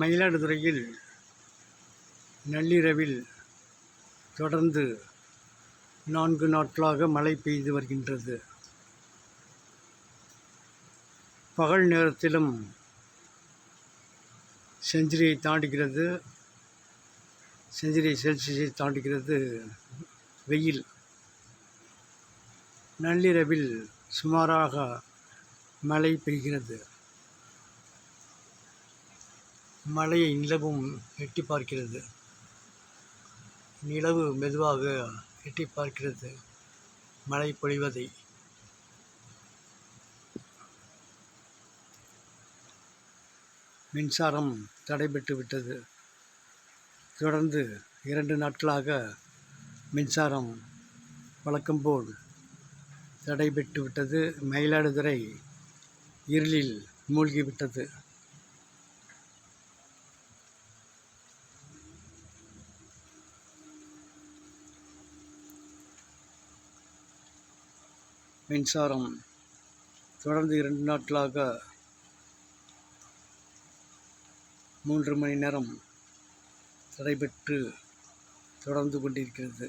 மயிலாடுதுறையில் நள்ளிரவில் தொடர்ந்து நான்கு நாட்களாக மழை பெய்து வருகின்றது. பகல் நேரத்திலும் செஞ்சுரியை தாண்டுகிறது. செஞ்சுரி செல்சியஸை தாண்டுகிறது வெயில். நள்ளிரவில் சுமாராக மழை பெய்கிறது. மழையை நிலவும் எட்டி பார்க்கிறது. நிலவு மெதுவாக எட்டி பார்க்கிறது. மழை பொழிவதை. மின்சாரம் தடைபட்டு விட்டது. தொடர்ந்து இரண்டு நாட்களாக மின்சாரம் வழக்கம்போல் தடைபட்டு விட்டது. மயிலாடுதுறை இருளில் மூழ்கிவிட்டது. மின்சாரம் தொடர்ந்து இரண்டு நாட்களாக மூன்று மணி நேரம் தடைபெற்று தொடர்ந்து கொண்டிருக்கிறது.